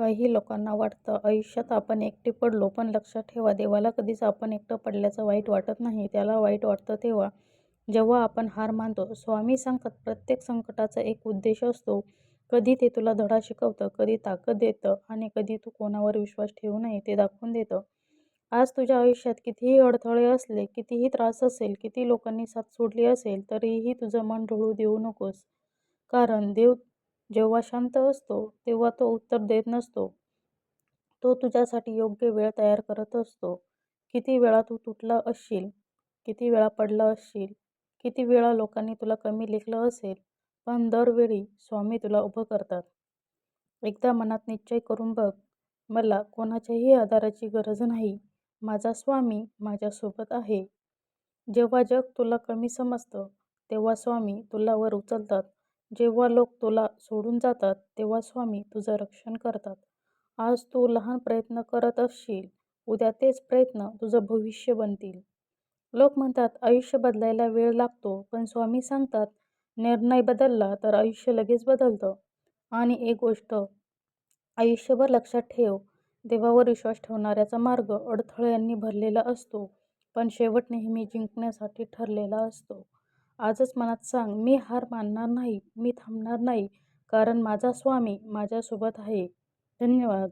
काही लोकांना वाटतं आयुष्यात आपण एकटे पडलो पण लक्षात ठेवा देवाला कधीच आपण एकटं पडल्याचं वाईट वाटत नाही. त्याला वाईट वाटतं तेव्हा जेव्हा आपण हार मानतो. स्वामी सांगतात प्रत्येक संकटाचा एक उद्देश असतो. कधी ते तुला धडा शिकवतं, कधी ताकद देतं आणि कधी तू कोणावर विश्वास ठेवू नये ते दाखवून देतं. आज तुझ्या आयुष्यात कितीही अडथळे असले, कितीही त्रास असेल, किती लोकांनी साथ सोडली असेल तरीही तुझं मन ढळू देऊ नकोस. कारण देव जेव्हा शांत असतो तेव्हा तो उत्तर देत नसतो. तो तुझ्यासाठी योग्य वेळ तयार करत असतो. किती वेळा तू तुटला असशील, किती वेळा पडला असशील, किती वेळा लोकांनी तुला कमी लेखलं असेल पण दरवेळी स्वामी तुला उभं करतात. एकदा मनात निश्चय करून बघ, मला कोणाच्याही आधाराची गरज नाही. माझा स्वामी माझ्यासोबत आहे. जेव्हा जग तुला कमी समजतं तेव्हा स्वामी तुला वर उचलतात. जेव्हा लोक तुला सोडून जातात तेव्हा स्वामी तुझं रक्षण करतात. आज तू लहान प्रयत्न करत असशील, उद्या तेच प्रयत्न तुझं भविष्य बनतील. लोक म्हणतात आयुष्य बदलायला वेळ लागतो पण स्वामी सांगतात निर्णय बदलला तर आयुष्य लगेच बदलतं. आणि एक गोष्ट आयुष्यभर लक्षात ठेव, देवावर विश्वास ठेवणाऱ्याचा मार्ग अडथळ्यांनी भरलेला असतो पण शेवट नेहमी जिंकण्यासाठी ठरलेला असतो. आजच मनात सांग मी हार मानणार नाही, मी थांबणार नाही कारण माझा स्वामी माझ्यासोबत आहे. धन्यवाद.